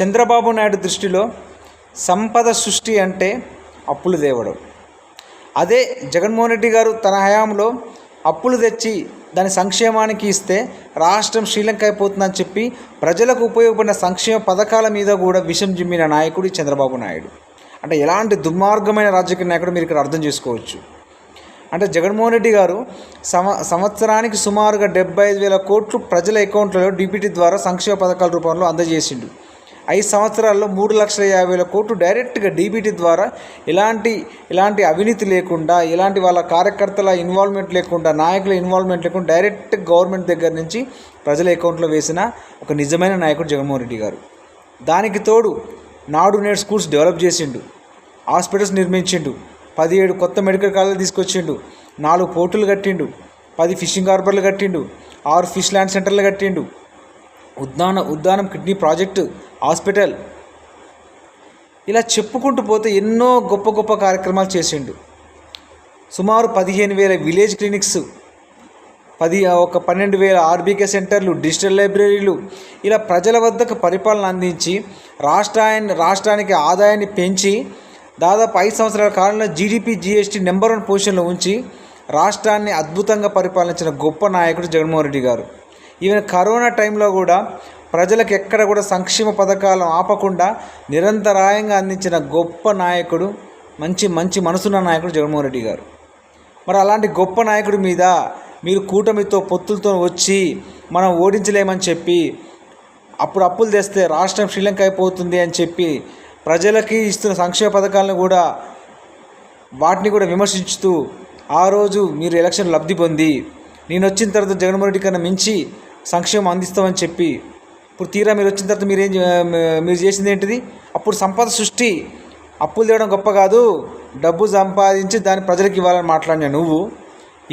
చంద్రబాబు నాయుడు దృష్టిలో సంపద సృష్టి అంటే అప్పులు తేవడం. అదే జగన్మోహన్ రెడ్డి గారు తన హయాంలో అప్పులు తెచ్చి దాని సంక్షేమానికి ఇస్తే రాష్ట్రం శ్రీలంక అయిపోతుందని చెప్పి ప్రజలకు ఉపయోగపడిన సంక్షేమ పథకాల మీద కూడా విషం జిమ్మిన నాయకుడు చంద్రబాబు నాయుడు. అంటే ఎలాంటి దుర్మార్గమైన రాజకీయ నాయకుడు మీరు ఇక్కడ అర్థం చేసుకోవచ్చు? అంటే జగన్మోహన్ రెడ్డి గారు సమ సంవత్సరానికి సుమారుగా డెబ్బై ఐదు వేల కోట్లు ప్రజల అకౌంట్లలో డిబిటీ ద్వారా సంక్షేమ పథకాల రూపంలో అందజేసిండు. ఐదు సంవత్సరాల్లో మూడు లక్షల యాభై వేల కోట్లు డైరెక్ట్గా డీబీటీ ద్వారా ఎలాంటి ఎలాంటి అవినీతి లేకుండా ఎలాంటి వాళ్ళ కార్యకర్తల ఇన్వాల్వ్మెంట్ లేకుండా నాయకుల ఇన్వాల్వ్మెంట్ లేకుండా డైరెక్ట్ గవర్నమెంట్ దగ్గర నుంచి ప్రజల అకౌంట్లో వేసిన ఒక నిజమైన నాయకుడు జగన్మోహన్ రెడ్డి గారు. దానికి తోడు నాడు నేడు స్కూల్స్ డెవలప్ చేసిండు హాస్పిటల్స్ నిర్మించిండు పదిహేడు కొత్త మెడికల్ కాలేజీలు తీసుకొచ్చిండు నాలుగు పోర్టులు కట్టిండు పది ఫిషింగ్ హార్బర్లు కట్టిండు ఆరు ఫిష్ ల్యాండ్ సెంటర్లు కట్టిండు. ఉద్దాన ఉద్దానం కిడ్నీ ప్రాజెక్టు హాస్పిటల్. ఇలా చెప్పుకుంటూ పోతే ఎన్నో గొప్ప గొప్ప కార్యక్రమాలు చేసిండు. సుమారు పదిహేను వేల విలేజ్ క్లినిక్స్ పది ఒక పన్నెండు వేల ఆర్బీకే సెంటర్లు డిజిటల్ లైబ్రరీలు ఇలా ప్రజల వద్దకు పరిపాలన అందించి రాష్ట్రాన్ని రాష్ట్రానికి ఆదాయాన్ని పెంచి దాదాపు ఐదు సంవత్సరాల కాలంలో జీడిపి జిఎస్టీ నెంబర్ వన్ పొజిషన్లో ఉంచి రాష్ట్రాన్ని అద్భుతంగా పరిపాలించిన గొప్ప నాయకుడు జగన్మోహన్ రెడ్డి గారు. ఈవెన్ కరోనా టైంలో కూడా ప్రజలకు ఎక్కడ కూడా సంక్షేమ పథకాలను ఆపకుండా నిరంతరాయంగా అందించిన గొప్ప నాయకుడు మంచి మంచి మనసున్న నాయకుడు జగన్మోహన్ రెడ్డి గారు. మరి అలాంటి గొప్ప నాయకుడి మీద మీరు కూటమితో పొత్తులతో వచ్చి మనం ఓడించలేమని చెప్పి అప్పుడు అప్పులు తెస్తే రాష్ట్రం శ్రీలంక అయిపోతుంది అని చెప్పి ప్రజలకి ఇస్తున్న సంక్షేమ పథకాలను కూడా వాటిని కూడా విమర్శించుతూ ఆ రోజు మీరు ఎలక్షన్ లబ్ధి పొంది నేను వచ్చిన తర్వాత జగన్మోహన్ రెడ్డి కన్నా మించి సంక్షేమం అందిస్తామని చెప్పి ఇప్పుడు తీరా మీరు వచ్చిన తర్వాత మీరేం మీరు చేసింది ఏంటిది? అప్పుడు సంపద సృష్టి. అప్పులు తేవడం గొప్ప కాదు. డబ్బు సంపాదించి దాన్ని ప్రజలకు ఇవ్వాలని మాట్లాడిన నువ్వు.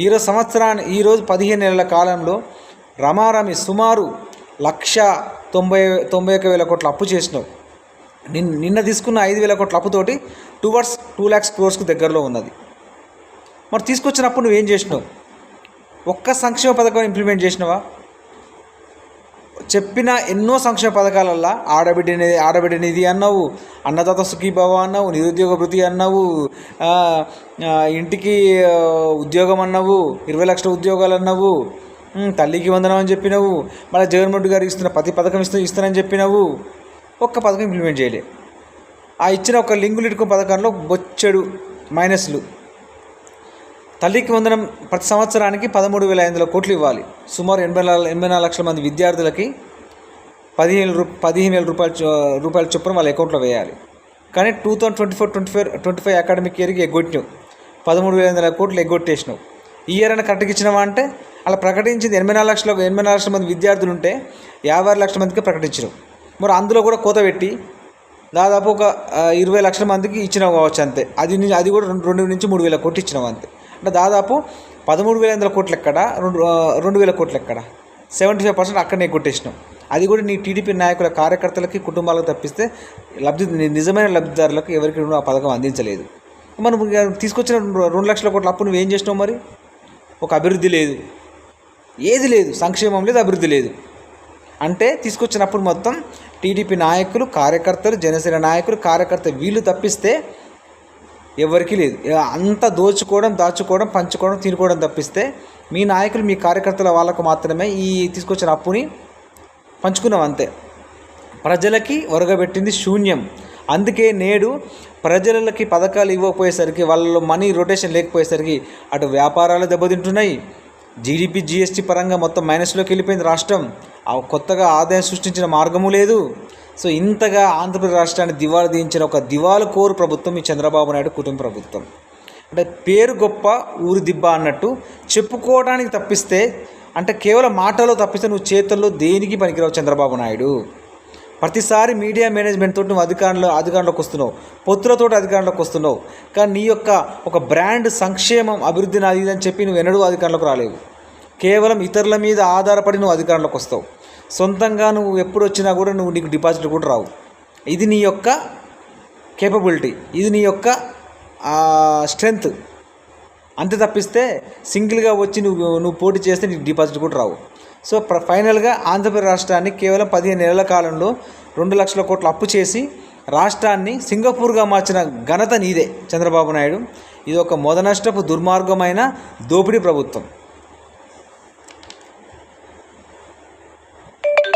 ఈరోజు సంవత్సరాన్ని ఈరోజు పదిహేను నెలల కాలంలో రమారమి సుమారు లక్ష తొంభై తొంభై ఒక వేల కోట్ల అప్పు చేసినావు. నిన్న నిన్న తీసుకున్న ఐదు వేల కోట్ల అప్పుతోటి టువర్డ్స్ టూ ల్యాక్స్ క్రోర్స్కి దగ్గరలో ఉన్నది. మరి తీసుకొచ్చినప్పుడు నువ్వేం చేసినావు? ఒక్క సంక్షేమ పథకం ఇంప్లిమెంట్ చేసినావా? చెప్పిన ఎన్నో సంక్షేమ పథకాలల్లో ఆడబిడ్డ నిధి ఆడబిడ్డ నిధి అన్నావు అన్నదాత సుఖీభావ అన్నావు నిరుద్యోగ భృతి అన్నావు ఇంటికి ఉద్యోగం అన్నావు ఇరవై లక్షల ఉద్యోగాలు అన్నావు తల్లికి వందనం అని చెప్పినావు మళ్ళీ జగన్మోహన్ గారు ఇస్తున్న ప్రతి పథకం ఇస్తూ ఇస్తానని చెప్పినావు ఒక్క పథకం ఇంప్లిమెంట్ చేయలే. ఆ ఇచ్చిన ఒక లింగులు ఇటుకు పథకంలో బొచ్చెడు మైనస్లు. తల్లికి వందనం ప్రతి సంవత్సరానికి పదమూడు వేల ఐదు వందల కోట్లు ఇవ్వాలి. సుమారు ఎనభై నాలుగు ఎనభై నాలుగు లక్షల మంది విద్యార్థులకి పదిహేను రూ పదిహేను వేల రూపాయలు రూపాయలు రూపాయల చొప్పున వాళ్ళ అకౌంట్లో వేయాలి. కానీ two thousand twenty four twenty five twenty five academic ఇయర్కి ఎగ్గొట్టినావు. పదమూడు వేల ఐదు వందల కోట్లు ఎగ్గొట్టేసినావు. ఈ ఇయర్ అని కరెక్ట్గా ఇచ్చినావా అంటే అలా ప్రకటించింది ఎనభై నాలుగు లక్షల ఎనభై నాలుగు లక్షల మంది విద్యార్థులు ఉంటే యాభై ఆరు లక్షల మందికి ప్రకటించినావు. మరి అందులో కూడా కోత పెట్టి దాదాపు ఒక ఇరవై లక్షల మందికి ఇచ్చినావు కావచ్చు అంతే. అది అది కూడా రెండు రెండు నుంచి మూడు వేల కోట్లు ఇచ్చినావు అంతే. అంటే దాదాపు పదమూడు వేల వందల కోట్లు ఎక్కడ? రెండు రెండు వేల కోట్లు ఎక్కడ? సెవెంటీ ఫైవ్ పర్సెంట్ అక్కడనే కొట్టేసినాం. అది కూడా నీ టీడీపీ నాయకుల కార్యకర్తలకి కుటుంబాలకు తప్పిస్తే లబ్ధి నిజమైన లబ్ధిదారులకు ఎవరికి ఆ పథకం అందించలేదు. మనం తీసుకొచ్చిన రెండు లక్షల కోట్ల అప్పు ఏం చేసినావు మరి? ఒక అభివృద్ధి లేదు. ఏది లేదు. సంక్షేమం లేదు అభివృద్ధి లేదు. అంటే తీసుకొచ్చినప్పుడు మొత్తం టీడీపీ నాయకులు కార్యకర్తలు జనసేన నాయకులు కార్యకర్త వీళ్ళు తప్పిస్తే ఎవరికీ లేదు. అంత దోచుకోవడం దాచుకోవడం పంచుకోవడం తినుకోవడం తప్పిస్తే మీ నాయకులు మీ కార్యకర్తల వాళ్ళకు మాత్రమే ఈ తీసుకొచ్చిన అప్పుని పంచుకున్నాం అంతే. ప్రజలకి ఒరగబెట్టింది శూన్యం. అందుకే నేడు ప్రజలకి పథకాలు ఇవ్వకపోయేసరికి వాళ్ళలో మనీ రొటేషన్ లేకపోయేసరికి అటు వ్యాపారాలు దెబ్బతింటున్నాయి. జీడిపి జీఎస్టీ పరంగా మొత్తం మైనస్లోకి వెళ్ళిపోయింది రాష్ట్రం. ఆ కొత్తగా ఆదాయం సృష్టించిన మార్గము లేదు. సో ఇంతగా ఆంధ్రప్రదేశ్ రాష్ట్రాన్ని దివాలు దించిన ఒక దివాలు కోరు ప్రభుత్వం ఈ చంద్రబాబు నాయుడు కుటుంబ ప్రభుత్వం. అంటే పేరు గొప్ప ఊరి దిబ్బ అన్నట్టు చెప్పుకోవడానికి తప్పిస్తే అంటే కేవలం మాటలో తప్పిస్తే నువ్వు చేతుల్లో దేనికి పనికిరావు చంద్రబాబు నాయుడు? ప్రతిసారి మీడియా మేనేజ్మెంట్ తోటి నువ్వు అధికారంలో అధికారంలోకి వస్తున్నావు. పొత్తులతో అధికారంలోకి వస్తున్నావు. కానీ నీ యొక్క ఒక బ్రాండ్ సంక్షేమం అభివృద్ధి నాది అని చెప్పి నువ్వు ఎన్నడూ అధికారంలోకి రాలేవు. కేవలం ఇతరుల మీద ఆధారపడి నువ్వు అధికారంలోకి వస్తావు. సొంతంగా నువ్వు ఎప్పుడు వచ్చినా కూడా నువ్వు నీకు డిపాజిట్ కూడా రావు. ఇది నీ యొక్క కేపబిలిటీ ఇది నీ యొక్క స్ట్రెంగ్త్ అంతే తప్పిస్తే సింగిల్గా వచ్చి నువ్వు నువ్వు పోటీ చేస్తే నీకు డిపాజిట్ కూడా రావు. సో ప్ర ఫైనల్గా ఆంధ్రప్రదేశ్ రాష్ట్రాన్ని కేవలం పదిహేను నెలల కాలంలో రెండు లక్షల కోట్ల అప్పు చేసి రాష్ట్రాన్ని సింగపూర్గా మార్చిన ఘనత నీదే చంద్రబాబు నాయుడు. ఇది ఒక మొదనష్టపు దుర్మార్గమైన దోపిడీ ప్రభుత్వం.